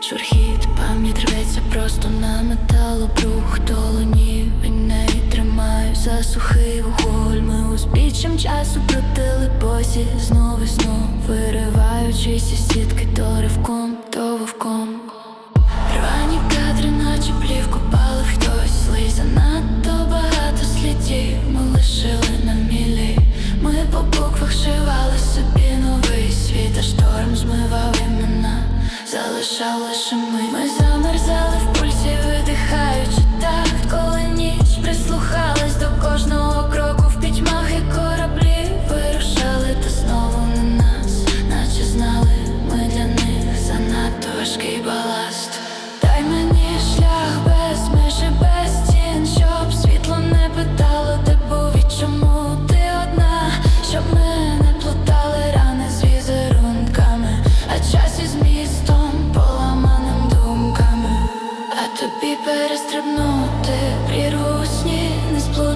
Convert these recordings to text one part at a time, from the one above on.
Шурхіт, пам'ять рветься просто на металобрух долоні. Війне і тримаю за сухий вуголь. Ми успіччям часу протили босі. Знов і знов Вириваючись із сітки доривку лише ми.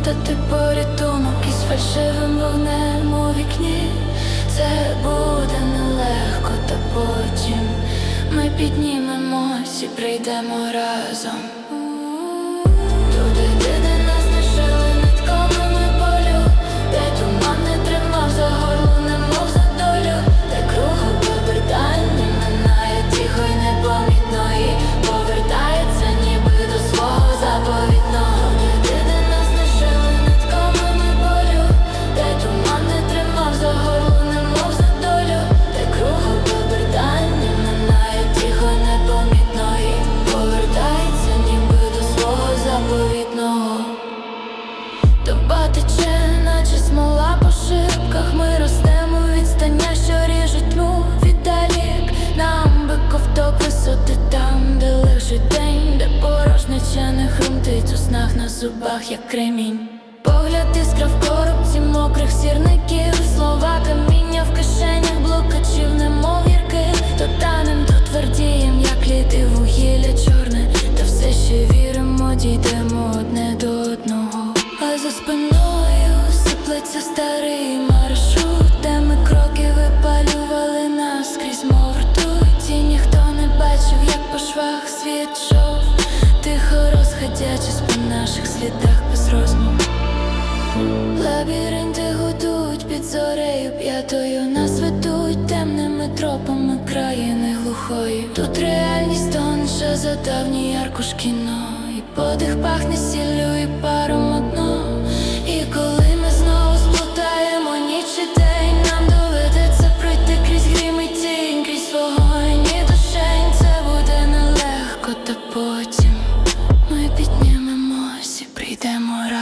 Дати порятунок із фальшивим вогнем у вікні, це буде нелегко, та потім ми піднімемось і прийдемо разом. зубах, як кремінь. Погляд іскра в коробці мокрих сірників, слова каміння в кишенях блокачів, немов гірки, то танем, то твердієм, як літи вугілля чорне, та все ще віримо, дійдемо одне до одного. А за спиною сиплеться старий. тропами країни глухої. Тут реальність тонша за давні аркуш кіно І подих пахне сіллю і паром одно. І коли ми знову сплутаємо ніч і день, нам доведеться пройти крізь грім і тінь, крізь вогонь і душень це буде нелегко, та потім ми піднімемось і прийдемо разом